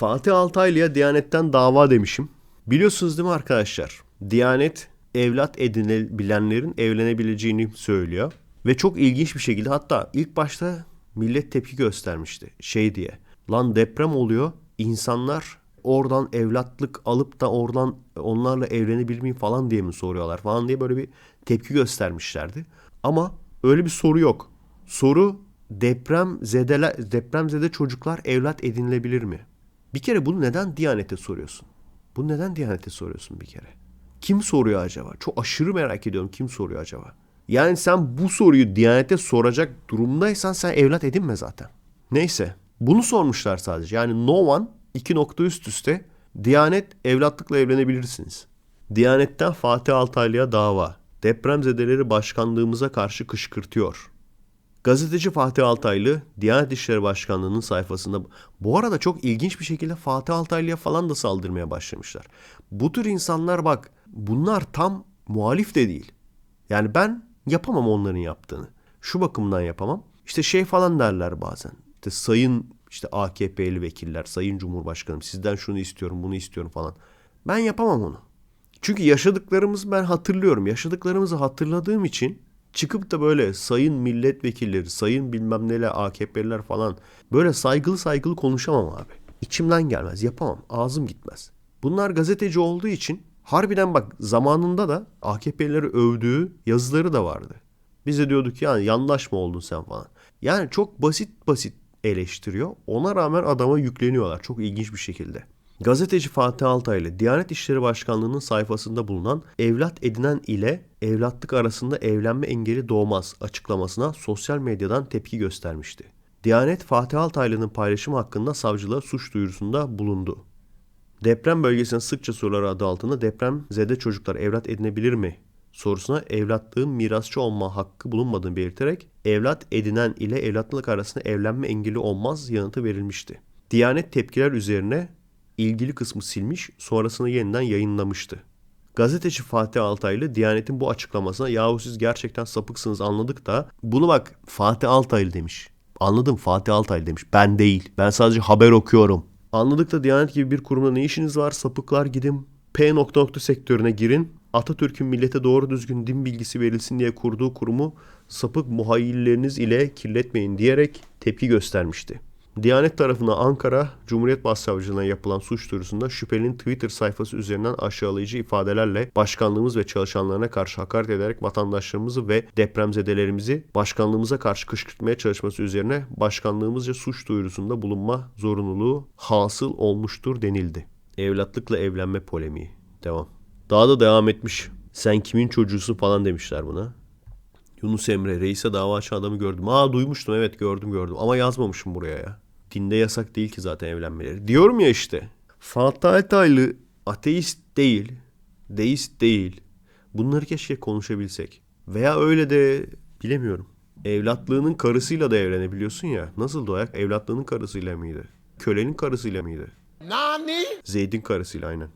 Fatih Altaylı'ya Diyanet'ten dava demişim. Biliyorsunuz değil mi arkadaşlar? Diyanet evlat edinebilenlerin evlenebileceğini söylüyor. Ve çok ilginç bir şekilde hatta ilk başta millet tepki göstermişti. Şey diye. Lan deprem oluyor. İnsanlar oradan evlatlık alıp da oradan onlarla evlenebilir miyim falan diye mi soruyorlar falan diye böyle bir tepki göstermişlerdi. Ama öyle bir soru yok. Soru deprem zedele, depremzede çocuklar evlat edinilebilir mi? Bir kere bunu neden Diyanet'e soruyorsun? Bunu neden Diyanet'e soruyorsun bir kere? Kim soruyor acaba? Çok aşırı merak ediyorum kim soruyor acaba? Yani sen bu soruyu Diyanet'e soracak durumdaysan sen evlat edinme zaten. Neyse. Bunu sormuşlar sadece. Yani no one iki nokta üst üste Diyanet evlatlıkla evlenebilirsiniz. Diyanet'ten Fatih Altaylı'ya dava. Depremzedeleri başkanlığımıza karşı kışkırtıyor. Gazeteci Fatih Altaylı Diyanet İşleri Başkanlığı'nın sayfasında bu arada çok ilginç bir şekilde Fatih Altaylı'ya falan da saldırmaya başlamışlar. Bu tür insanlar bak bunlar tam muhalif de değil. Yani ben yapamam onların yaptığını. Şu bakımdan yapamam. İşte şey falan derler bazen. İşte sayın işte AKP'li vekiller, sayın Cumhurbaşkanım sizden şunu istiyorum, bunu istiyorum falan. Ben yapamam onu. Çünkü yaşadıklarımızı ben hatırlıyorum. Yaşadıklarımızı hatırladığım için çıkıp da böyle sayın milletvekilleri, sayın bilmem neler AKP'liler falan böyle saygılı saygılı konuşamam abi. İçimden gelmez, yapamam. Ağzım gitmez. Bunlar gazeteci olduğu için harbiden bak zamanında da AKP'lileri övdüğü yazıları da vardı. Biz de diyorduk yani yandaş mı oldun sen falan. Yani çok basit basit eleştiriyor. Ona rağmen adama yükleniyorlar çok ilginç bir şekilde. Gazeteci Fatih Altaylı, Diyanet İşleri Başkanlığı'nın sayfasında bulunan evlat edinen ile evlatlık arasında evlenme engeli doğmaz açıklamasına sosyal medyadan tepki göstermişti. Diyanet Fatih Altaylı'nın paylaşımı hakkında savcılığa suç duyurusunda bulundu. Deprem bölgesine sıkça sorular adı altında deprem zede çocuklar evlat edinebilir mi sorusuna evlatlığın mirasçı olma hakkı bulunmadığını belirterek evlat edinen ile evlatlık arasında evlenme engeli olmaz yanıtı verilmişti. Diyanet tepkiler üzerine ilgili kısmı silmiş sonrasında yeniden yayınlamıştı. Gazeteci Fatih Altaylı Diyanet'in bu açıklamasına yahu siz gerçekten sapıksınız anladık da bunu bak Fatih Altaylı demiş. Anladım Fatih Altaylı demiş. Ben değil. Ben sadece haber okuyorum. Anladık da Diyanet gibi bir kurumda ne işiniz var? Sapıklar gidin. P nokta nokta sektörüne girin. Atatürk'ün millete doğru düzgün din bilgisi verilsin diye kurduğu kurumu sapık muhayyilleriniz ile kirletmeyin diyerek tepki göstermişti. Diyanet tarafından Ankara Cumhuriyet Başsavcılığına yapılan suç duyurusunda şüphelinin Twitter sayfası üzerinden aşağılayıcı ifadelerle başkanlığımız ve çalışanlarına karşı hakaret ederek vatandaşlarımızı ve depremzedelerimizi başkanlığımıza karşı kışkırtmaya çalışması üzerine başkanlığımızca suç duyurusunda bulunma zorunluluğu hasıl olmuştur denildi. Evlatlıkla evlenme polemiği. Devam. Daha da devam etmiş. Sen kimin çocuğusun falan demişler buna. Yunus Emre reise dava açan adamı gördüm. Aa duymuştum evet gördüm gördüm ama yazmamışım buraya ya. Dinde yasak değil ki zaten evlenmeleri. Diyorum ya işte. Fatih Altaylı ateist değil, deist değil. Bunları keşke konuşabilsek. Veya öyle de bilemiyorum. Evlatlığının karısıyla da evlenebiliyorsun ya. Nasıl o ayak? Evlatlığının karısıyla mıydı? Kölenin karısıyla mıydı? Nani? Zeyd'in karısıyla aynen.